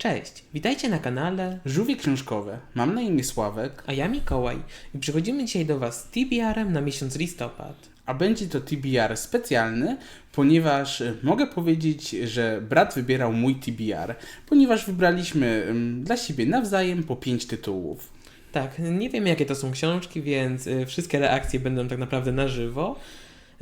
Cześć, witajcie na kanale, Żółwie książkowe. Mam na imię Sławek, a ja Mikołaj i przychodzimy dzisiaj do Was z TBR-em na miesiąc listopad. a będzie to TBR specjalny, ponieważ y, mogę powiedzieć, że brat wybierał mój TBR, ponieważ wybraliśmy dla siebie nawzajem po pięć tytułów. Tak, nie wiem jakie to są książki, więc y, wszystkie reakcje będą tak naprawdę na żywo.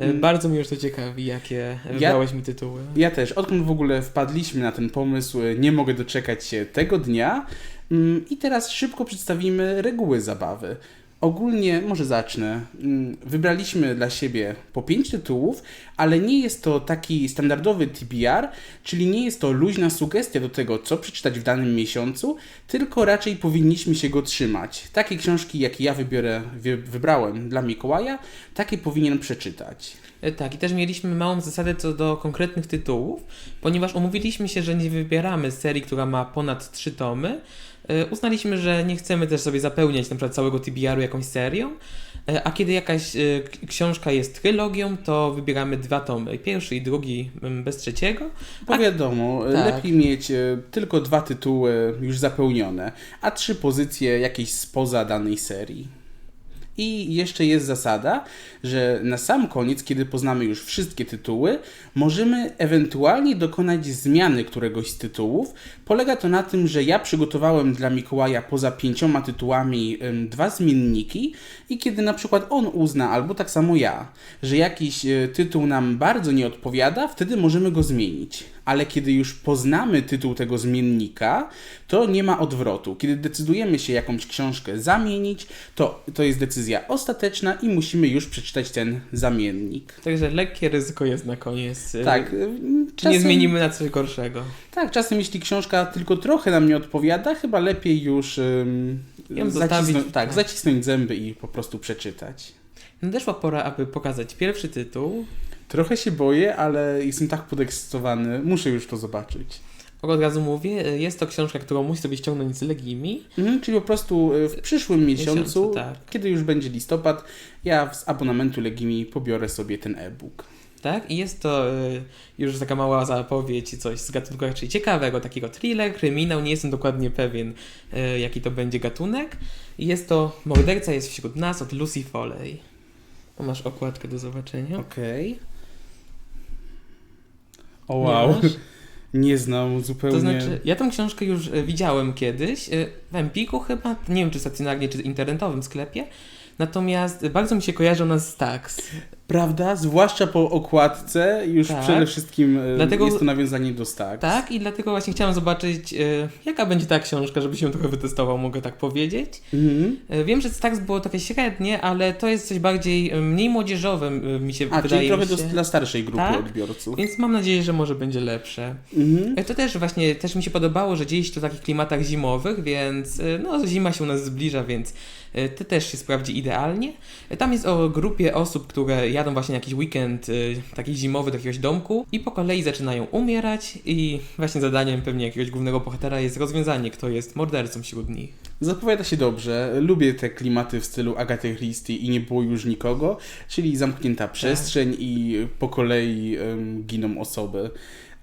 Y, Mm. Bardzo mnie już to ciekawi, jakie wybrałeś mi tytuły. Ja też, odkąd w ogóle wpadliśmy na ten pomysł, y, nie mogę doczekać się tego dnia. Ym, I teraz szybko przedstawimy reguły zabawy. Ogólnie, może zacznę. Ym, Wybraliśmy dla siebie po pięć tytułów, ale nie jest to taki standardowy TBR, czyli nie jest to luźna sugestia do tego, co przeczytać w danym miesiącu, tylko raczej powinniśmy się go trzymać. Takie książki, jakie ja wybiorę, wy, wybrałem dla Mikołaja, takie powinien przeczytać. Y, Tak, i też mieliśmy małą zasadę co do konkretnych tytułów, ponieważ umówiliśmy się, że nie wybieramy serii, która ma ponad trzy tomy. Y, Uznaliśmy, że nie chcemy też sobie zapełniać na przykład całego TBR-u jakąś serią, y, a kiedy jakaś k- książka jest trylogią, to wybieramy dwa tomy, pierwszy i drugi bez trzeciego. Bo wiadomo, tak. lepiej mieć e, tylko dwa tytuły już zapełnione, a trzy pozycje jakieś spoza danej serii. I jeszcze jest zasada, że na sam koniec, kiedy poznamy już wszystkie tytuły, możemy ewentualnie dokonać zmiany któregoś z tytułów. Polega to na tym, że ja przygotowałem dla Mikołaja poza pięcioma tytułami dwa zmienniki i kiedy na przykład on uzna, albo tak samo ja, że jakiś e, tytuł nam bardzo nie odpowiada, wtedy możemy go zmienić. Ale kiedy już poznamy tytuł tego zmiennika, to nie ma odwrotu. Kiedy decydujemy się jakąś książkę zamienić, to, to jest decyzja ostateczna i musimy już przeczytać ten zamiennik. Także lekkie ryzyko jest na koniec. y, Tak. e, Czy nie zmienimy na coś gorszego? Tak, czasem jeśli książka tylko trochę nam nie odpowiada, chyba lepiej już um, zacisnąć, tak, tak. zacisnąć zęby i po prostu przeczytać. Nadeszła pora, aby pokazać pierwszy tytuł. Trochę się boję, ale jestem tak podekscytowany. Muszę już to zobaczyć. Od razu mówię, y, jest to książka, którą musi sobie ściągnąć z Legimi. Mhm, czyli po prostu y, w przyszłym miesiącu, Miesiącu, tak. kiedy już będzie listopad, ja z abonamentu Legimi pobiorę sobie ten e-book. Tak, i jest to y, już taka mała zapowiedź, coś z gatunku raczej ciekawego, takiego thriller, kryminał, nie jestem dokładnie pewien, y, jaki to będzie gatunek. I Jest to Morderca jest wśród nas od Lucy Foley. O, masz okładkę do zobaczenia. Okej. O Nie wow, masz? nie znam zupełnie. To znaczy, ja tą książkę już y, widziałem kiedyś, y, w Empiku chyba, nie wiem czy stacjonarnie, czy internetowym sklepie, natomiast bardzo mi się kojarzy ona z Tax. Prawda? Zwłaszcza po okładce, już Tak. przede wszystkim y, Dlatego- jest to nawiązanie do Stax. Tak, i dlatego właśnie chciałem zobaczyć, y, jaka będzie ta książka, żeby się trochę wytestował, mogę tak powiedzieć. Mhm. E, Wiem, że Stax było trochę średnie, ale to jest coś bardziej, e, mniej młodzieżowym, e, mi się A, wydaje czyli trochę do, dla starszej grupy Tak? odbiorców. Więc mam nadzieję, że może będzie lepsze. Mhm. E, To też właśnie, też mi się podobało, że dzieje się to w takich klimatach zimowych, więc e, no zima się u nas zbliża, więc e, to też się sprawdzi idealnie. E, Tam jest o grupie osób, które jadą właśnie na jakiś weekend e, taki zimowy do jakiegoś domku i po kolei zaczynają umierać i właśnie zadaniem pewnie jakiegoś głównego bohatera jest rozwiązanie, kto jest mordercą wśród nich. Zapowiada się dobrze. Lubię te klimaty w stylu Agaty Christie i nie było już nikogo, czyli zamknięta przestrzeń i po kolei em, giną osoby.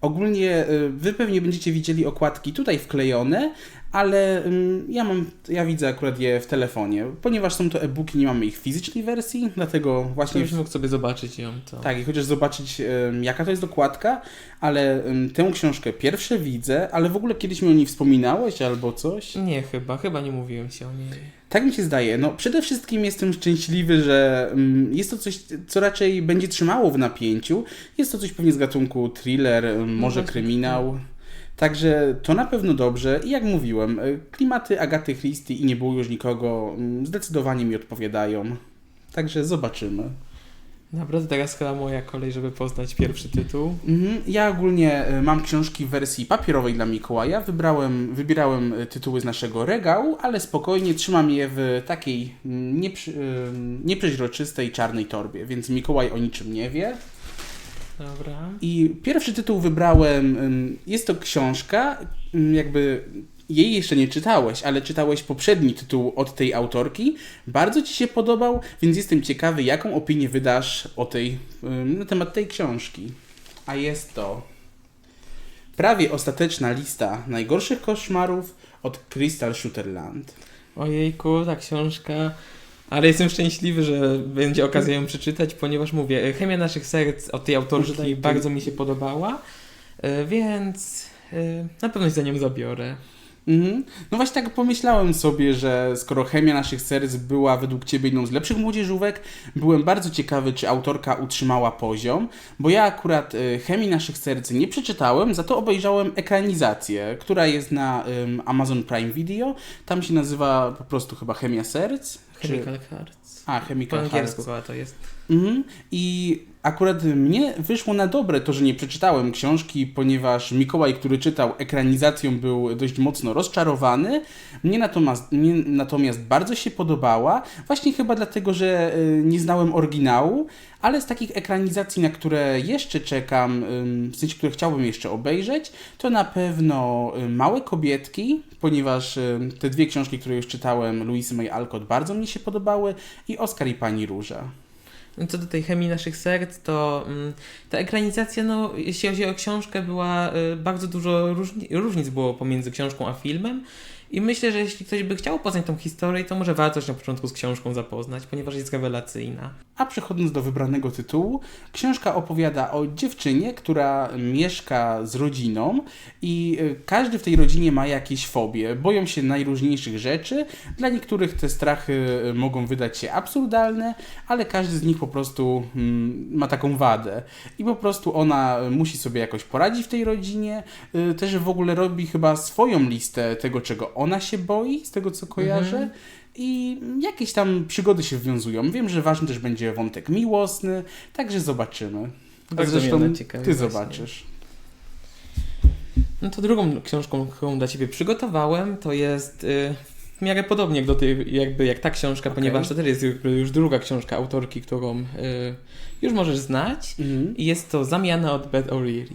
Ogólnie wy pewnie będziecie widzieli okładki tutaj wklejone, ale ja mam, ja widzę akurat je w telefonie. Ponieważ są to e-booki, nie mamy ich w fizycznej wersji, dlatego właśnie Żebyś mógł sobie zobaczyć ją. To... tak, i chociaż zobaczyć, jaka to jest dokładka, ale tę książkę pierwsze widzę, ale w ogóle kiedyś mi o niej wspominałeś albo coś? Nie, chyba, chyba nie mówiłem ci o niej. Tak mi się zdaje. No, przede wszystkim jestem szczęśliwy, że jest to coś, co raczej będzie trzymało w napięciu. Jest to coś pewnie z gatunku thriller, em, może właśnie, kryminał. Także to na pewno dobrze. I jak mówiłem, y, klimaty Agaty Christie i nie było już nikogo mm, zdecydowanie mi odpowiadają. Także zobaczymy. To teraz chyba moja kolej, żeby poznać pierwszy tytuł. Mhm. Ja ogólnie y, mam książki w wersji papierowej dla Mikołaja. Wybrałem, wybierałem y, tytuły z naszego regału, ale spokojnie trzymam je w takiej mm, nieprzy, y, nieprzeźroczystej czarnej torbie, więc Mikołaj o niczym nie wie. Dobra. I pierwszy tytuł wybrałem, jest to książka, jakby jej jeszcze nie czytałeś, ale czytałeś poprzedni tytuł od tej autorki. Bardzo Ci się podobał, więc jestem ciekawy, jaką opinię wydasz o tej, na temat tej książki. A jest to prawie ostateczna lista najgorszych koszmarów od Crystal Shooterland. Ojejku, ta książka. Ale jestem szczęśliwy, że będzie okazja ją przeczytać, ponieważ mówię, Chemia naszych serc od tej autorki bardzo mi się podobała, e, więc e, na pewno się za nią zabiorę. Mhm. No właśnie tak pomyślałem sobie, że skoro Chemia naszych serc była według Ciebie jedną z lepszych młodzieżówek, byłem bardzo ciekawy, czy autorka utrzymała poziom, bo ja akurat Chemii naszych serc nie przeczytałem, za to obejrzałem ekranizację, która jest na ym, Amazon Prime Video. Tam się nazywa po prostu chyba Chemia serc. Chemical Hearts. A, Po Chemical angielsku Hearts. chyba to jest. Mhm. I akurat mnie wyszło na dobre to, że nie przeczytałem książki, ponieważ Mikołaj, który czytał ekranizacją, był dość mocno rozczarowany. Mnie natomiast, mnie natomiast bardzo się podobała, właśnie chyba dlatego, że y, nie znałem oryginału, ale z takich ekranizacji, na które jeszcze czekam, w sensie, które chciałbym jeszcze obejrzeć, to na pewno y, Małe Kobietki, ponieważ y, te dwie książki, które już czytałem, Louisy May Alcott, bardzo mi się podobały i Oskar i Pani Róża. No Co do tej chemii naszych serc, to ta ekranizacja, no, jeśli chodzi o książkę, była y, bardzo dużo różni, różnic było pomiędzy książką a filmem. I myślę, że jeśli ktoś by chciał poznać tą historię, to może warto się na początku z książką zapoznać, ponieważ jest rewelacyjna. A przechodząc do wybranego tytułu, książka opowiada o dziewczynie, która mieszka z rodziną i y, każdy w tej rodzinie ma jakieś fobie. Boją się najróżniejszych rzeczy. Dla niektórych te strachy y, mogą wydać się absurdalne, ale każdy z nich po prostu mm, ma taką wadę. I po prostu ona musi sobie jakoś poradzić w tej rodzinie. Też w ogóle robi chyba swoją listę tego, czego ona się boi, z tego co kojarzę. Mhm. I jakieś tam przygody się wwiązują. Wiem, że ważny też będzie wątek miłosny, także zobaczymy. Tak zresztą ciekawi ty zobaczysz. No to drugą książką, którą dla Ciebie przygotowałem, to jest y, w miarę podobnie jak, do tej, jakby, jak ta książka, Okej. ponieważ to też jest już druga książka autorki, którą y, już możesz znać. Mhm. I jest to Zamiana od Beth O'Leary.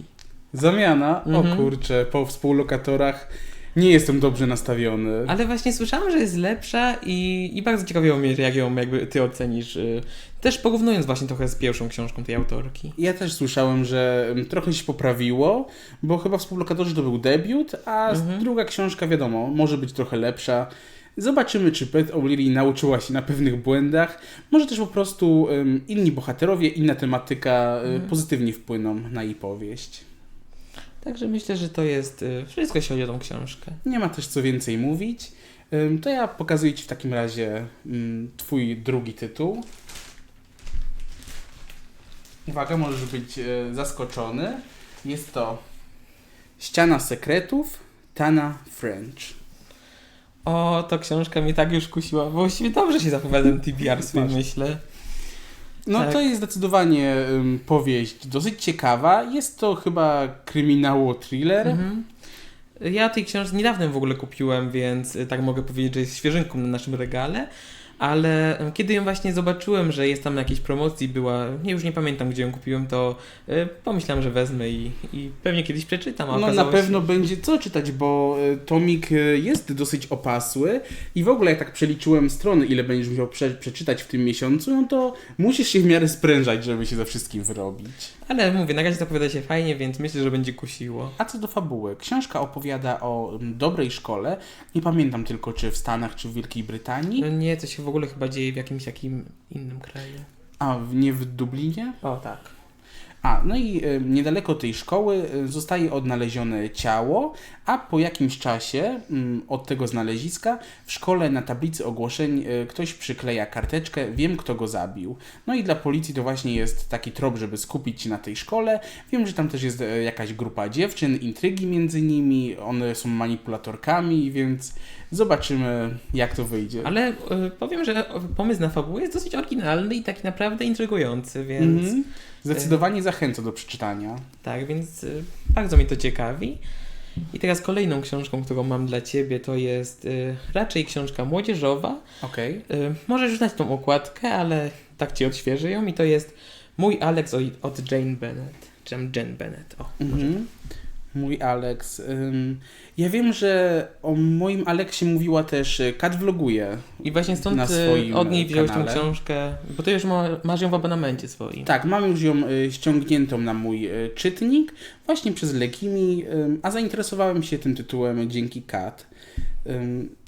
Zamiana. Mhm. O kurczę, po współlokatorach nie jestem dobrze nastawiony. Ale właśnie słyszałam, że jest lepsza i, i bardzo ciekawiło mnie, jak ją jakby ty ocenisz. y, Też porównując właśnie trochę z pierwszą książką tej autorki. Ja też słyszałem, że mm, trochę się poprawiło, bo chyba współlokatorzy to był debiut, a Mhm. druga książka, wiadomo, może być trochę lepsza. Zobaczymy, czy Beth O'Leary nauczyła się na pewnych błędach. Może też po prostu ym, inni bohaterowie, inna tematyka y, Mhm. pozytywnie wpłyną na jej powieść. Także myślę, że to jest y, wszystko, jeśli chodzi o tą książkę. Nie ma też co więcej mówić. To ja pokazuję Ci w takim razie Twój drugi tytuł. Uwaga, możesz być e, zaskoczony. Jest to Ściana Sekretów Tana French. O, to książka mnie tak już kusiła. Właściwie dobrze się zapowiada ten TBR swój, myślę. No Tak. to jest zdecydowanie ym, powieść dosyć ciekawa. Jest to chyba kryminało thriller. Mhm. Ja tej książki niedawno w ogóle kupiłem, więc y, tak mogę powiedzieć, że jest świeżynką na naszym regale. Ale y, kiedy ją właśnie zobaczyłem, że jest tam na jakiejś promocji, była, nie już nie pamiętam gdzie ją kupiłem, to y, pomyślałem, że wezmę i, i pewnie kiedyś przeczytam. A No na pewno się... będzie co czytać, bo y, tomik jest dosyć opasły i w ogóle jak tak przeliczyłem strony, ile będziesz musiał prze, przeczytać w tym miesiącu, no to musisz się w miarę sprężać, żeby się ze wszystkim wyrobić. Ale mówię, na razie zapowiada się fajnie, więc myślę, że będzie kusiło. A co do fabuły, książka opowiada o dobrej szkole, nie pamiętam tylko czy w Stanach, czy w Wielkiej Brytanii, No Nie, to się w ogóle chyba dzieje w jakimś takim innym kraju. a nie w Dublinie. O, tak. A, no i y, niedaleko tej szkoły y, zostaje odnalezione ciało, a po jakimś czasie mm, od tego znaleziska w szkole na tablicy ogłoszeń y, ktoś przykleja karteczkę, wiem kto go zabił. No i dla policji to właśnie jest taki trop, żeby skupić się na tej szkole. Wiem, że tam też jest y, jakaś grupa dziewczyn, intrygi między nimi, one są manipulatorkami, więc zobaczymy jak to wyjdzie. Ale y, powiem, że pomysł na fabułę jest dosyć oryginalny i taki naprawdę intrygujący, więc Mhm. Zdecydowanie zachęcę do przeczytania. tak, więc y, bardzo mnie to ciekawi. I teraz kolejną książką, którą mam dla Ciebie, to jest y, raczej książka młodzieżowa. Okej. Y, możesz znać tą okładkę, ale tak Ci odświeżę ją i to jest Mój Alex od- Jane Bennett. Czy tam Jen Bennett, o. Mhm. Mój Alex. Ja wiem, że o moim Aleksie mówiła też y, Kat Vloguje. I właśnie stąd Na e, swoim od niej wziąłeś tą książkę, bo ty już ma, masz ją w abonamencie swoim. Tak, mam już ją y, ściągniętą na mój y, czytnik właśnie przez Legimi, ym, a zainteresowałem się tym tytułem dzięki Kat.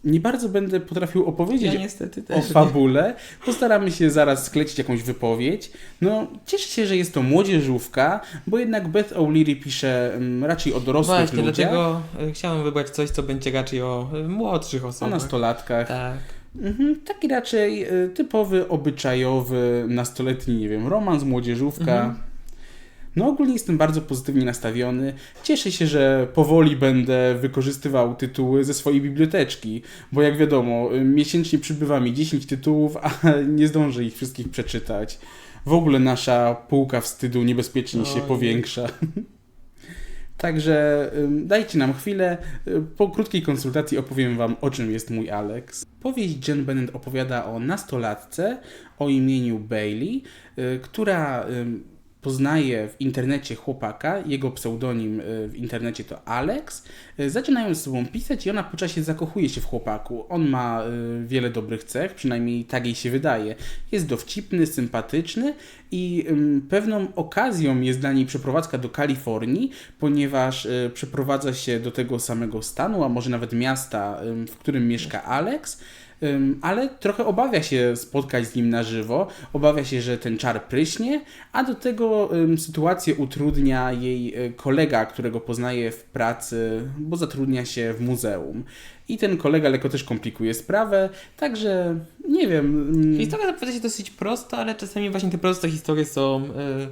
Nie bardzo będę potrafił opowiedzieć Ja niestety o też. nie. fabule. Postaramy się zaraz sklecić jakąś wypowiedź. No, cieszę się, że jest to młodzieżówka, bo jednak Beth O'Leary pisze raczej o dorosłych Właśnie, ludziach, dlatego e, chciałem wybrać coś, co będzie raczej o e, młodszych o osobach. nastolatkach. Tak. Mhm, taki raczej y, typowy, obyczajowy, nastoletni, nie wiem, romans, młodzieżówka. Mhm. No ogólnie jestem bardzo pozytywnie nastawiony. Cieszę się, że powoli będę wykorzystywał tytuły ze swojej biblioteczki, bo jak wiadomo, miesięcznie przybywa mi 10 tytułów, a nie zdążę ich wszystkich przeczytać. W ogóle nasza półka wstydu niebezpiecznie się powiększa. Także dajcie nam chwilę. Po krótkiej konsultacji opowiem Wam, o czym jest mój Alex. Powieść Jen Bennett opowiada o nastolatce o imieniu Bailey, y, która poznaje w internecie chłopaka, jego pseudonim y, w internecie to Alex. Y, Zaczynają ze sobą pisać i ona po czasie zakochuje się w chłopaku. On ma y, wiele dobrych cech, przynajmniej tak jej się wydaje. Jest dowcipny, sympatyczny i pewną okazją jest dla niej przeprowadzka do Kalifornii, ponieważ przeprowadza się do tego samego stanu, a może nawet miasta, w którym mieszka Alex. Ale trochę obawia się spotkać z nim na żywo, obawia się, że ten czar pryśnie, a do tego sytuację utrudnia jej y, kolega, którego poznaje w pracy, bo zatrudnia się w muzeum. I ten kolega lekko też komplikuje sprawę, także nie wiem. Historia zapowiada się dosyć prosta, ale czasami właśnie te proste historie są e,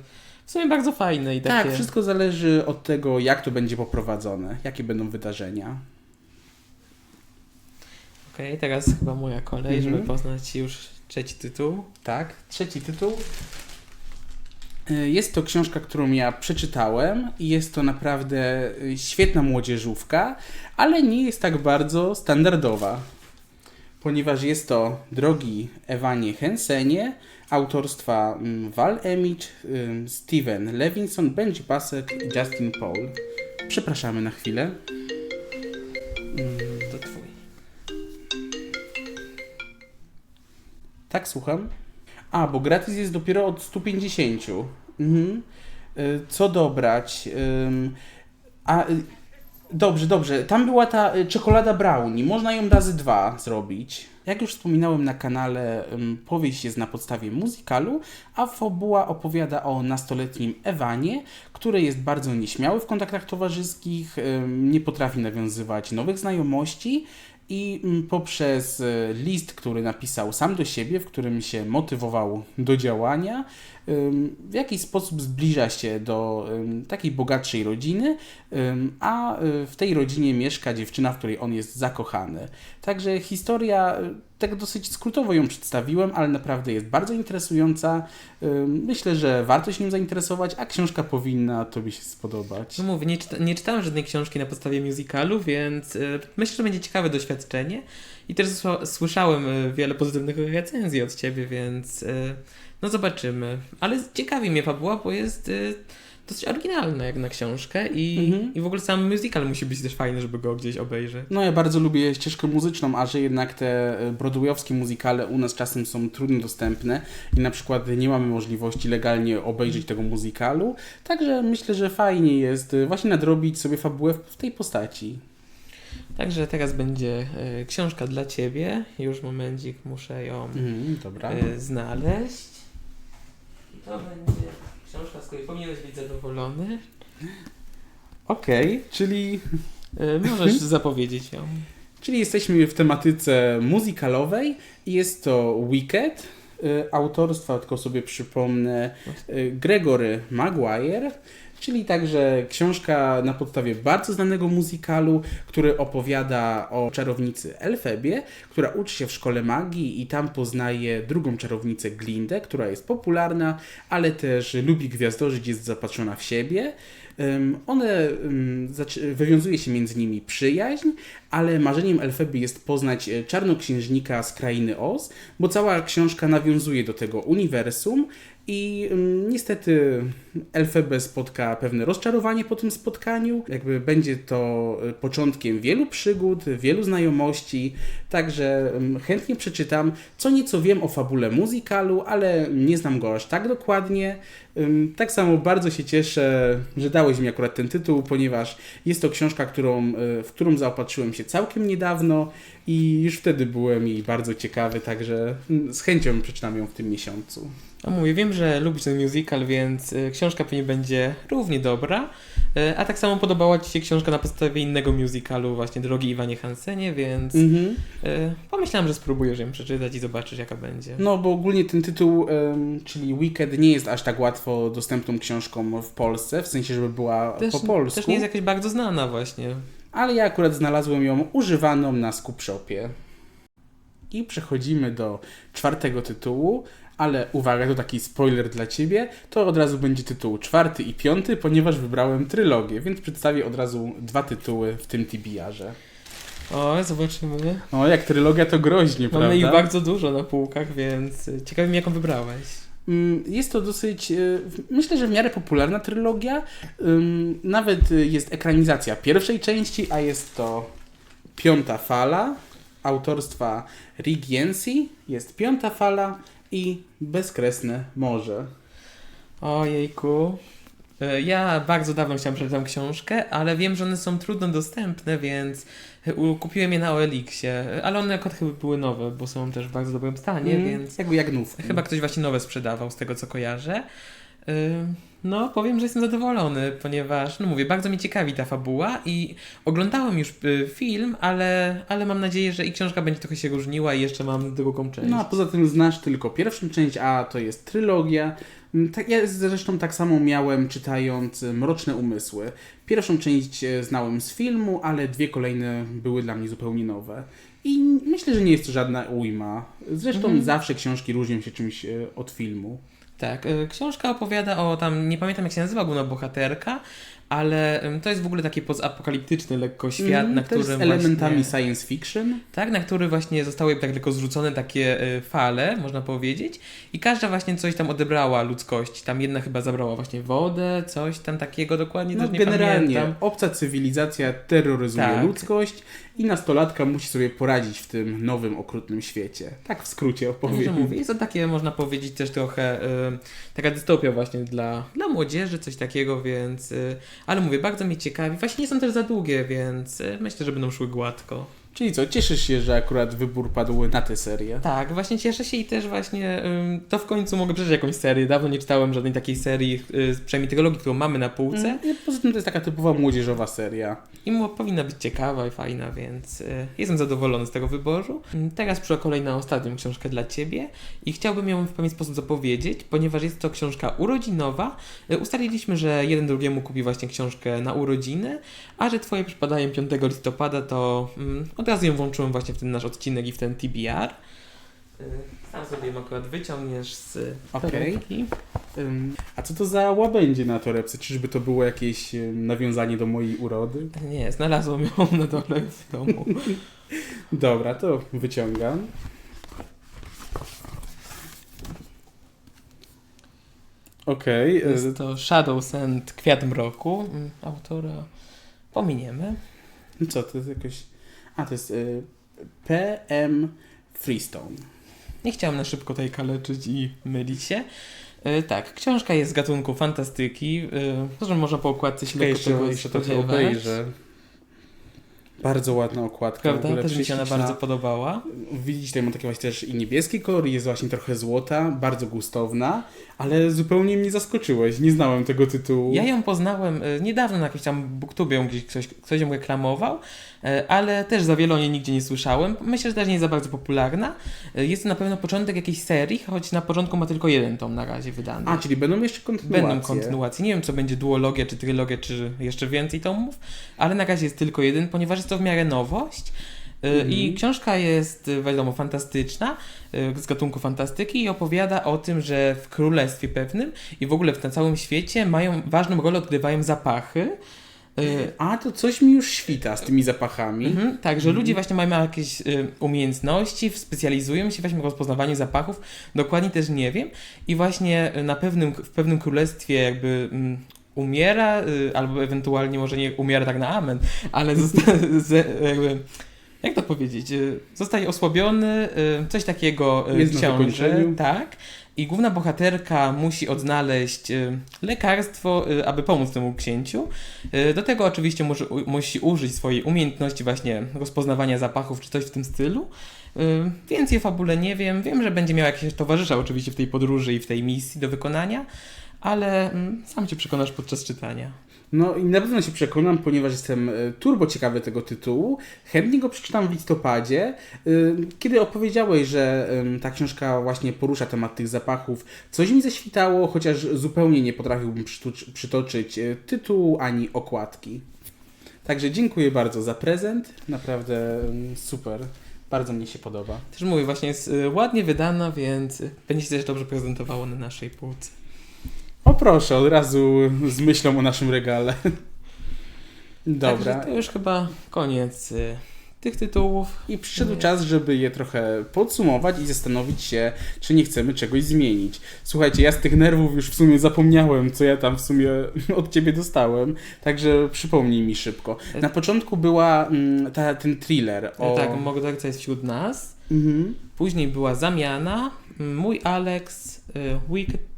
w sumie bardzo fajne i takie... Tak, wszystko zależy od tego, jak to będzie poprowadzone, jakie będą wydarzenia. Okej, teraz chyba moja kolej, Mhm. żeby poznać już trzeci tytuł. Tak, trzeci tytuł. Y, Jest to książka, którą ja przeczytałem i jest to naprawdę y, świetna młodzieżówka, ale nie jest tak bardzo standardowa, ponieważ jest to Drogi Ewanie Hensenie, autorstwa mm, Val Emich, Steven Levinson, Benji Pasek i Justin Paul. Przepraszamy na chwilę. To twój. Tak, słucham. A, bo gratis jest dopiero od 150. Mhm. Y, Co dobrać? A, y, dobrze, dobrze. Tam była ta y, czekolada brownie. Można ją razy dwa zrobić. Jak już wspominałem na kanale, powieść jest na podstawie muzykalu, a fabuła opowiada o nastoletnim Ewanie, który jest bardzo nieśmiały w kontaktach towarzyskich, nie potrafi nawiązywać nowych znajomości i mm, poprzez e, list, który napisał sam do siebie, w którym się motywował do działania, w jakiś sposób zbliża się do takiej bogatszej rodziny, a y, w tej rodzinie mieszka dziewczyna, w której on jest zakochany. Także historia, y, tak dosyć skrótowo ją przedstawiłem, ale naprawdę jest bardzo interesująca. Myślę, że warto się nią zainteresować, a książka powinna Tobie się spodobać. No mówię, nie, czyta, nie czytałem żadnej książki na podstawie musicalu, więc y, myślę, że będzie ciekawe doświadczenie. I też słyszałem y, wiele pozytywnych recenzji od ciebie, więc y, no zobaczymy. Ale ciekawi mnie fabuła, bo jest dosyć oryginalna jak na książkę i, Mhm. i w ogóle sam musical musi być też fajny, żeby go gdzieś obejrzeć. No ja bardzo lubię ścieżkę muzyczną, a że jednak te e, broadwayowskie muzykale u nas czasem są trudno dostępne i na przykład nie mamy możliwości legalnie obejrzeć tego muzykalu, także myślę, że fajnie jest e, właśnie nadrobić sobie fabułę w- tej postaci. Także teraz będzie y, książka dla ciebie. Już momencik, muszę ją dobra. y, znaleźć. I to będzie książka, z której powinieneś być zadowolony. Okej, czyli, Y, możesz zapowiedzieć ją. czyli jesteśmy w tematyce muzykalowej i jest to Wicked, e, autorstwa, tylko sobie przypomnę, e, Gregory Maguire, czyli także książka na podstawie bardzo znanego muzykalu, który opowiada o czarownicy Elfebie, która uczy się w szkole magii i tam poznaje drugą czarownicę Glindę, która jest popularna, ale też lubi gwiazdorzyć, jest zapatrzona w siebie. One wywiązuje się między nimi przyjaźń, ale marzeniem Elfeby jest poznać e, czarnoksiężnika z krainy Oz, bo cała książka nawiązuje do tego uniwersum i mm, niestety Elfebę spotka pewne rozczarowanie po tym spotkaniu. Jakby będzie to e, początkiem wielu przygód, wielu znajomości, także mm, chętnie przeczytam. Co nieco wiem o fabule musicalu, ale nie znam go aż tak dokładnie. Tak samo bardzo się cieszę, że dałeś mi akurat ten tytuł, ponieważ jest to książka, którą, y, w którą zaopatrzyłem się całkiem niedawno i już wtedy byłem jej bardzo ciekawy, także mm, z chęcią przeczytam ją w tym miesiącu. No mówię, wiem, że lubisz ten musical, więc y, książka pewnie będzie równie dobra. Y, a tak samo podobała Ci się książka na podstawie innego musicalu, właśnie Drogi Iwanie Hansenie, więc Mhm. y, pomyślałem, że spróbujesz ją przeczytać i zobaczysz, jaka będzie. No, bo ogólnie ten tytuł, czyli Wicked, nie jest aż tak łatwo dostępną książką w Polsce, w sensie, żeby była też, po polsku. też nie jest jakaś bardzo znana właśnie. ale ja akurat znalazłem ją używaną na Scoop Shopie. I przechodzimy do czwartego tytułu, ale uwaga, to taki spoiler dla Ciebie, to od razu będzie tytuł czwarty i piąty, ponieważ wybrałem trylogię, więc przedstawię od razu dwa tytuły w tym TBR-ze. O, zobaczymy. No, jak trylogia to groźnie, Mamy prawda? ich bardzo dużo na półkach, więc y, ciekawi mnie, jaką wybrałeś. Mm, Jest to dosyć, w- myślę, że w miarę popularna trylogia. Nawet y, jest ekranizacja pierwszej części, a jest to Piąta Fala autorstwa Rick Yancey. Jest Piąta Fala i Bezkresne Morze. Ojejku. Y, Ja bardzo dawno chciałem przeczytać tę książkę, ale wiem, że one są trudno dostępne, więc u- kupiłem je na OLX-ie. Ale one akurat chyba były nowe, bo są też w bardzo dobrym stanie, Mm, więc Jakby jak nówki. chyba ktoś właśnie nowe sprzedawał, z tego co kojarzę. Y, No, powiem, że jestem zadowolony, ponieważ, no mówię, bardzo mnie ciekawi ta fabuła i oglądałem już y, film, ale, ale mam nadzieję, że i książka będzie trochę się różniła i jeszcze mam drugą część. No a poza tym znasz tylko pierwszą część, a to jest trylogia. Mm, Tak, ja zresztą tak samo miałem czytając y, Mroczne Umysły. Pierwszą część e, znałem z filmu, ale dwie kolejne były dla mnie zupełnie nowe. I myślę, że nie jest to żadna ujma. Zresztą Mhm. zawsze książki różnią się czymś od filmu. Tak, y, książka opowiada o tam, nie pamiętam jak się nazywa główna bohaterka, ale to jest w ogóle taki pozapokaliptyczny lekko świat, Mm, na którym z elementami właśnie, science fiction. tak, na który właśnie zostały tak tylko zrzucone takie y, fale, można powiedzieć i każda właśnie coś tam odebrała ludzkości, tam jedna chyba zabrała właśnie wodę, coś tam takiego dokładnie No, też nie generalnie pamiętam. obca cywilizacja terroryzuje Tak. ludzkość i nastolatka musi sobie poradzić w tym nowym, okrutnym świecie. Tak w skrócie Dobrze opowiem. mówię. Jest to takie, można powiedzieć, też trochę y, taka dystopia właśnie dla, dla młodzieży, coś takiego, więc... Y, ale mówię, bardzo mnie ciekawi. Właśnie nie są też za długie, więc y, myślę, że będą szły gładko. Czyli co, cieszysz się, że akurat wybór padł na tę serię? Tak, właśnie cieszę się i też właśnie ym, to w końcu mogę przeczytać jakąś serię. Dawno nie czytałem żadnej takiej serii, y, przynajmniej trylogii, którą mamy na półce. Mm, Poza tym to jest taka typowa młodzieżowa seria. I mu powinna być ciekawa i fajna, więc y, jestem zadowolony z tego wyboru. Mm, Teraz przyszła kolejna, ostatnią książkę dla Ciebie i chciałbym ją w pewien sposób zapowiedzieć, ponieważ jest to książka urodzinowa. Y, ustaliliśmy, że jeden drugiemu kupi właśnie książkę na urodziny, a że Twoje przypadają 5 listopada, to mm, od razu ją włączyłem właśnie w ten nasz odcinek i w ten TBR. Y, Sam sobie ją akurat wyciągniesz z Okej. torebki. Ym, a co to za łabędzie na torebce? Czyżby to było jakieś ym, nawiązanie do mojej urody? Nie, znalazłem ją na dole w domu. Dobra, to wyciągam. Okej. y, Jest to Shadows and Kwiat Mroku. Mm, Autora pominiemy. co to jest jakoś... A, to jest y, PM Freestone. Nie chciałem na szybko tutaj kaleczyć i mylić się. E, tak, książka jest z gatunku fantastyki. E, Zresztą można po okładce się lekko jeszcze, tego jeszcze trochę spodziewać. obejrzę. Bardzo ładna okładka. w Prawda? ogóle Też mi się ona bardzo podobała. Widzicie, tutaj mam taki właśnie też i niebieski kolor, jest właśnie trochę złota, bardzo gustowna, ale zupełnie mnie zaskoczyłeś, nie znałem tego tytułu. Ja ją poznałem e, niedawno na jakimś tam booktubie, gdzieś ktoś, ktoś ją reklamował, e, ale też za wiele o niej nigdzie nie słyszałem. Myślę, że też nie jest za bardzo popularna. E, Jest to na pewno początek jakiejś serii, choć na początku ma tylko jeden tom na razie wydany. A, czyli będą jeszcze kontynuacje. Będą kontynuacje. Nie wiem, co będzie duologia, czy trylogia, czy jeszcze więcej tomów, ale na razie jest tylko jeden, ponieważ jest to w miarę nowość. Mhm. I książka jest, y, wiadomo, fantastyczna, y, z gatunku fantastyki i opowiada o tym, że w królestwie pewnym i w ogóle na całym świecie mają ważną rolę odgrywają zapachy. Y, A, to coś mi już świta z tymi zapachami. Mhm, tak, że ludzie właśnie mają jakieś umiejętności, specjalizują się właśnie w rozpoznawaniu zapachów. Dokładnie też nie wiem. I właśnie na pewnym, w pewnym królestwie jakby mm, umiera, y, albo ewentualnie może nie umiera tak na amen, ale zosta- z, jakby, jak to powiedzieć, y, zostaje osłabiony, y, coś takiego Jest książę, zakończeniu. tak. I główna bohaterka musi odnaleźć lekarstwo, aby pomóc temu księciu. Do tego oczywiście musi, u, musi użyć swojej umiejętności właśnie rozpoznawania zapachów czy coś w tym stylu. Więcej o fabule nie wiem. Wiem, że będzie miał jakiegoś towarzysza oczywiście w tej podróży i w tej misji do wykonania, ale mm, sam cię przekonasz podczas czytania. No i na pewno się przekonam, ponieważ jestem e, turbo ciekawy tego tytułu. Chętnie go przeczytam w listopadzie. Y, Kiedy opowiedziałeś, że ta książka właśnie porusza temat tych zapachów, coś mi zaświtało, chociaż zupełnie nie potrafiłbym przytoczyć e, tytułu ani okładki. Także dziękuję bardzo za prezent. Naprawdę super. Bardzo mnie się podoba. Też mówię, właśnie jest ładnie wydana, więc będzie się też dobrze prezentowało na naszej półce. O proszę, od razu z myślą o naszym regale. Dobra. Także to już chyba koniec y, tych tytułów. I przyszedł czas, żeby je trochę podsumować i zastanowić się, czy nie chcemy czegoś zmienić. Słuchajcie, ja z tych nerwów już w sumie zapomniałem, co ja tam w sumie od ciebie dostałem, także przypomnij mi szybko. Na początku była mm, ta, ten thriller o... Tak, Morderca jest wśród nas. Mhm. Później była Zamiana, Mój Alex, y, Wicked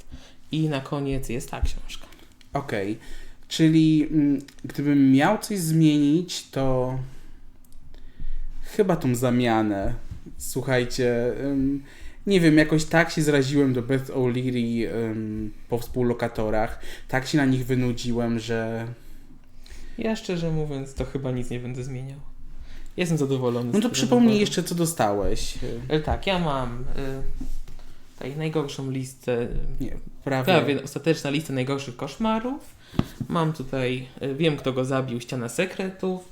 i na koniec jest ta książka. Okej, czyli mm, gdybym miał coś zmienić, to chyba tą zamianę. Słuchajcie, nie wiem, jakoś tak się zraziłem do Beth O'Leary po współlokatorach, tak się na nich wynudziłem, że... Ja szczerze mówiąc, to chyba nic nie będę zmieniał. Jestem zadowolony. No to przypomnij wyboru. jeszcze, co dostałeś. Y, Tak, ja mam y, tutaj najgorszą listę, Nie, prawie. prawie ostateczna lista najgorszych koszmarów. Mam tutaj, y, wiem kto go zabił, Ściana Sekretów.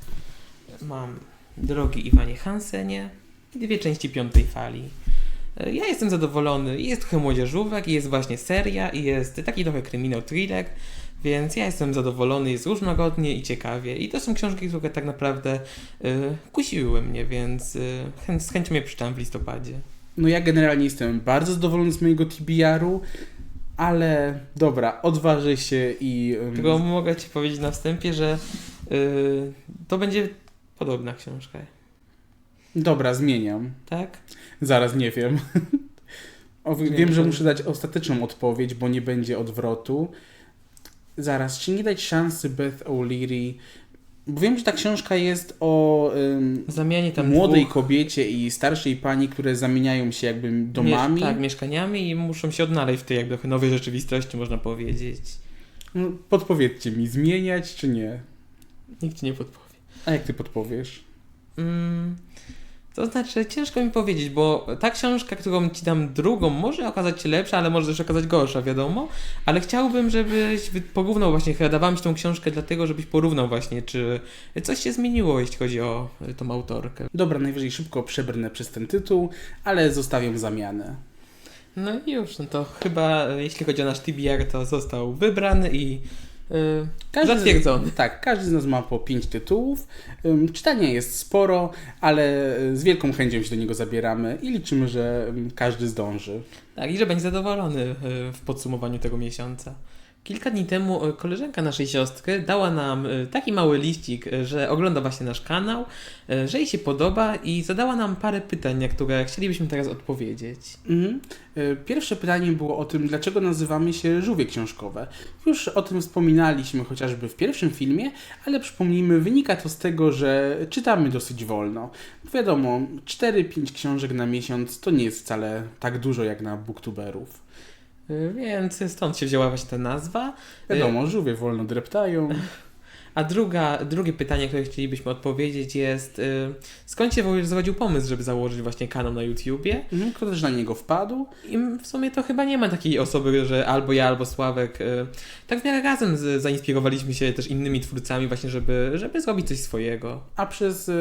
Mam Drogi Iwanie Hansenie i dwie części piątej fali. Y, Ja jestem zadowolony. Jest trochę młodzieżówek, i jest właśnie seria, i jest taki trochę kryminał thriller, więc ja jestem zadowolony, jest różnorodnie i ciekawie. I to są książki, które tak naprawdę y, kusiły mnie, więc y, z chęcią je przeczytałem w listopadzie. No ja generalnie jestem bardzo zadowolony z mojego TBR-u, ale dobra, odważę się i... Tylko mogę Ci powiedzieć na wstępie, że y, to będzie podobna książka, Dobra, zmieniam. tak? Zaraz nie wiem. O, Nie, wiem, że muszę dać ostateczną odpowiedź, bo nie będzie odwrotu. Zaraz, czy nie dać szansy Beth O'Leary? Bo wiem, że ta książka jest o ym, młodej dwóch kobiecie i starszej pani, które zamieniają się jakby domami. Miesz- tak, mieszkaniami i muszą się odnaleźć w tej jakby nowej rzeczywistości, można powiedzieć. No, podpowiedzcie mi, zmieniać czy nie? Nikt Ci nie podpowie. A jak ty podpowiesz? Mm, to znaczy, ciężko mi powiedzieć, bo ta książka, którą Ci dam drugą, może okazać się lepsza, ale może też okazać gorsza, wiadomo. Ale chciałbym, żebyś porównał właśnie, chyba dawałem Ci tą książkę dlatego, żebyś porównał właśnie, czy coś się zmieniło, jeśli chodzi o y, tą autorkę. Dobra, najwyżej szybko przebrnę przez ten tytuł, ale zostawiam zamianę. No i już, no to chyba jeśli chodzi o nasz TBR, to został wybrany i yy, zatwierdzony. Tak, każdy z nas ma po pięć tytułów. Czytania jest sporo, ale y, z wielką chęcią się do niego zabieramy i liczymy, że każdy zdąży. Tak, i że będzie zadowolony yy, w podsumowaniu tego miesiąca. Kilka dni temu e, koleżanka naszej siostry dała nam e, taki mały liścik, e, że ogląda właśnie nasz kanał, że jej się podoba i zadała nam parę pytań, na które chcielibyśmy teraz odpowiedzieć. Mhm. Pierwsze pytanie było o tym, dlaczego nazywamy się żółwie książkowe. Już o tym wspominaliśmy chociażby w pierwszym filmie, ale przypomnijmy, wynika to z tego, że czytamy dosyć wolno. Wiadomo, 4-5 książek na miesiąc to nie jest wcale tak dużo jak na booktuberów. E, Więc stąd się wzięła właśnie ta nazwa. Wiadomo, żółwie wolno dreptają. A druga, drugie pytanie, które chcielibyśmy odpowiedzieć jest, y, skąd się w ogóle zrodził pomysł, żeby założyć właśnie kanał na YouTubie? Mhm, Kto też na niego wpadł? I w sumie to chyba nie ma takiej osoby, że albo ja, albo Sławek. y, Tak w miarę razem z, zainspirowaliśmy się też innymi twórcami właśnie, żeby, żeby zrobić coś swojego. A przez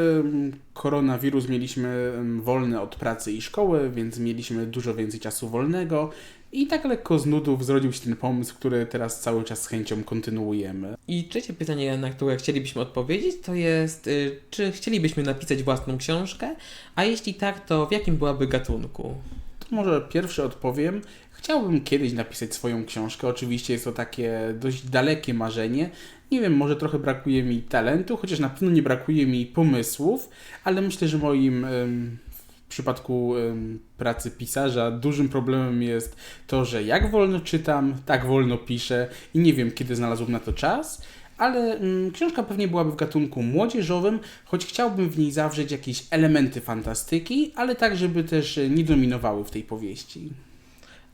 koronawirus mieliśmy wolne od pracy i szkoły, więc mieliśmy dużo więcej czasu wolnego, I tak lekko z nudów zrodził się ten pomysł, który teraz cały czas z chęcią kontynuujemy. I trzecie pytanie, na które chcielibyśmy odpowiedzieć, to jest, y, czy chcielibyśmy napisać własną książkę, a jeśli tak, to w jakim byłaby gatunku? To może pierwszy odpowiem. Chciałbym kiedyś napisać swoją książkę. Oczywiście jest to takie dość dalekie marzenie. Nie wiem, może trochę brakuje mi talentu, chociaż na pewno nie brakuje mi pomysłów, ale myślę, że moim w przypadku pracy pisarza dużym problemem jest to, że jak wolno czytam, tak wolno piszę i nie wiem, kiedy znalazłem na to czas. Ale mm, książka pewnie byłaby w gatunku młodzieżowym, choć chciałbym w niej zawrzeć jakieś elementy fantastyki, ale tak, żeby też e, nie dominowały w tej powieści.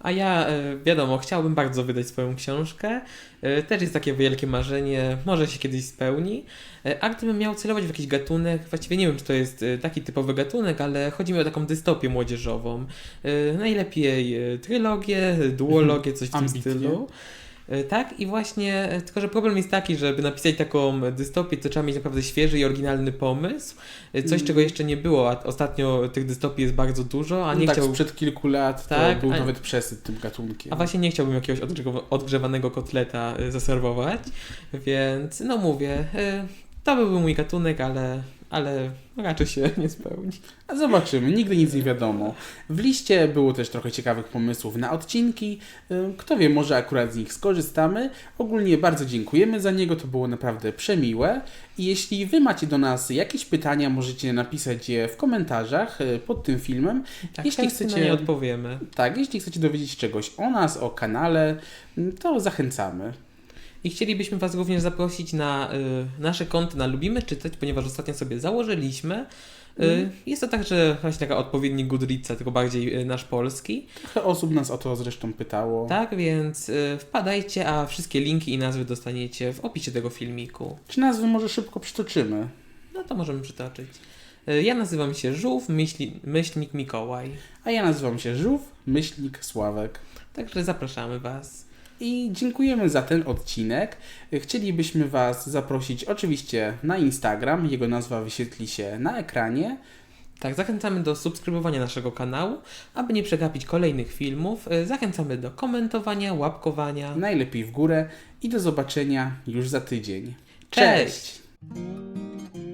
A ja, y, wiadomo, chciałbym bardzo wydać swoją książkę. Y, Też jest takie wielkie marzenie, może się kiedyś spełni. Y, A gdybym miał celować w jakiś gatunek, właściwie nie wiem, czy to jest taki typowy gatunek, ale chodzi mi o taką dystopię młodzieżową. Najlepiej trylogię, duologię, coś w tym stylu. Y, Tak, i właśnie, y, tylko że problem jest taki, żeby napisać taką dystopię, to trzeba mieć naprawdę świeży i oryginalny pomysł. Y, Coś, Mm. czego jeszcze nie było, a ostatnio tych dystopii jest bardzo dużo, a nie no tak, chciał... sprzed kilku lat Tak, to był a- nawet przesyt tym gatunkiem. A właśnie nie chciałbym jakiegoś odgrzewa- odgrzewanego kotleta zaserwować, więc no mówię, to byłby mój gatunek, ale, ale raczej się nie spełni. A zobaczymy, nigdy nic nie wiadomo. W liście było też trochę ciekawych pomysłów na odcinki. Kto wie, może akurat z nich skorzystamy. Ogólnie bardzo dziękujemy za niego, to było naprawdę przemiłe. I jeśli Wy macie do nas jakieś pytania, możecie napisać je w komentarzach y, pod tym filmem. Tak, Jeśli chcecie- na nie odpowiemy. Tak, jeśli chcecie dowiedzieć się czegoś o nas, o kanale, to zachęcamy. I chcielibyśmy Was również zaprosić na y, nasze konto na Lubimy Czytać, ponieważ ostatnio sobie założyliśmy. Mhm. Jest to także właśnie taka odpowiedni Goodreadsa, tylko bardziej y, nasz polski. Trochę osób nas o to zresztą pytało. Tak, więc y, wpadajcie, a wszystkie linki i nazwy dostaniecie w opisie tego filmiku. Czy nazwy może szybko przytoczymy? No to możemy przytoczyć. Ja nazywam się Żółw, myśli, myślnik Mikołaj. A ja nazywam się Żółw, myślnik Sławek. Także zapraszamy Was. I dziękujemy za ten odcinek. Chcielibyśmy Was zaprosić oczywiście na Instagram. Jego nazwa wyświetli się na ekranie. Tak, zachęcamy do subskrybowania naszego kanału, aby nie przegapić kolejnych filmów. Zachęcamy do komentowania, łapkowania. Najlepiej w górę i do zobaczenia już za tydzień. Cześć! Cześć.